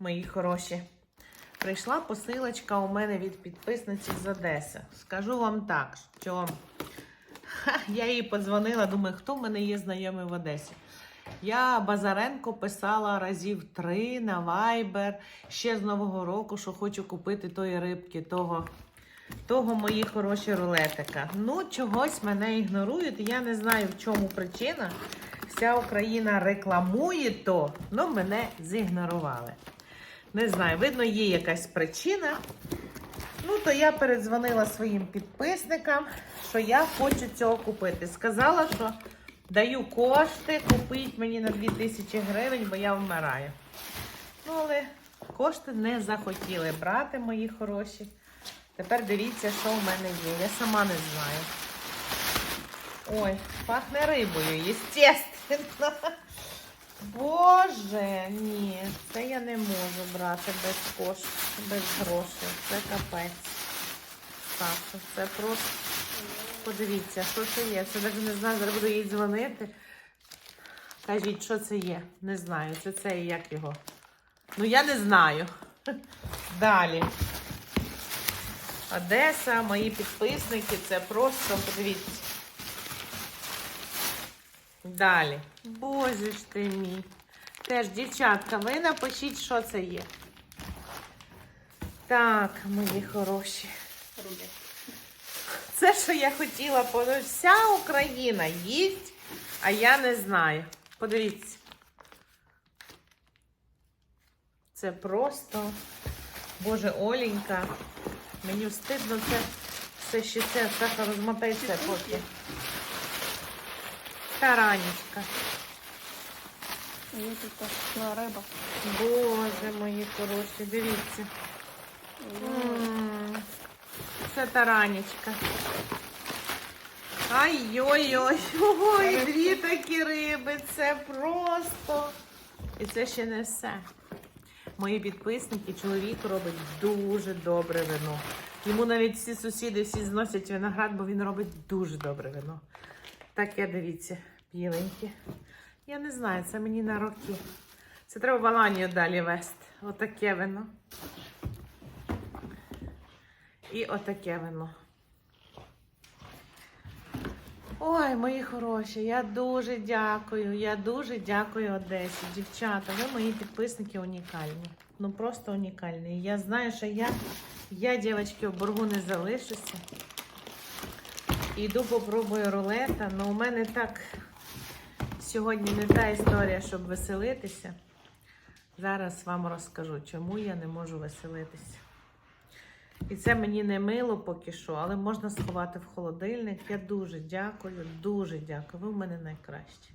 мої хороші. Прийшла посилочка у мене від підписниці з Одеси. Скажу вам так, що ха, я їй подзвонила, думаю, хто в мене є знайомий в Одесі. Я Базаренко писала разів три на Viber ще з Нового року, що хочу купити тої рибки, того, того мої хороші рулетика. Ну, чогось мене ігнорують. Я не знаю, в чому причина. Вся Україна рекламує то, але мене зігнорували. Не знаю, видно, є якась причина. Ну, то я передзвонила своїм підписникам, що я хочу цього купити. Сказала, що даю кошти, купіть мені на 2000 гривень, бо я вмираю. Ну, але кошти не захотіли брати, мої хороші. Тепер дивіться, що в мене є. Я сама не знаю. Ой, пахне рибою, єстественно. Боже, ні, це я не можу брати без коштів, без грошей. Це капець. Саша, це просто. Подивіться, що це є. Це навіть не знаю, зараз буду їй дзвонити. Кажіть, що це є? Не знаю. Це це як його. Ну, я не знаю. Далі. Одеса, мої підписники, це просто, подивіться. Далі. Боже ж ти мій. Теж, дівчатка, ви напишіть, що це є. Так, мої хороші. Рубі. Це, що я хотіла, вся Україна їсть, а я не знаю. Подивіться. Це просто, Боже, Оленька. Мені стидно це все ще це, розмотай це поки. Таранечка. Є тут така риба. Боже мої хороші, дивіться. Це таранечка. Ай-ой-ой, ой, дві такі риби, це просто. І це ще не все. Мої підписники, чоловік робить дуже добре вино. Йому навіть всі сусіди всі зносять виноград, бо він робить дуже добре вино. Таке, дивіться, біленьке. Я не знаю, це мені на роки. Це треба в Аланію далі вести. Отаке вино. І отаке вино. Ой, мої хороші, я дуже дякую. Я дуже дякую Одесі. Дівчата, ви мої підписники унікальні. Ну просто унікальні. Я знаю, що я, я дівчатки, в боргу не залишуся. Іду попробую рулета, але у мене так сьогодні не та історія, щоб веселитися. Зараз вам розкажу, чому я не можу веселитися. І це мені не мило поки що, але можна сховати в холодильник. Я дуже дякую, дуже дякую. Ви в мене найкращі.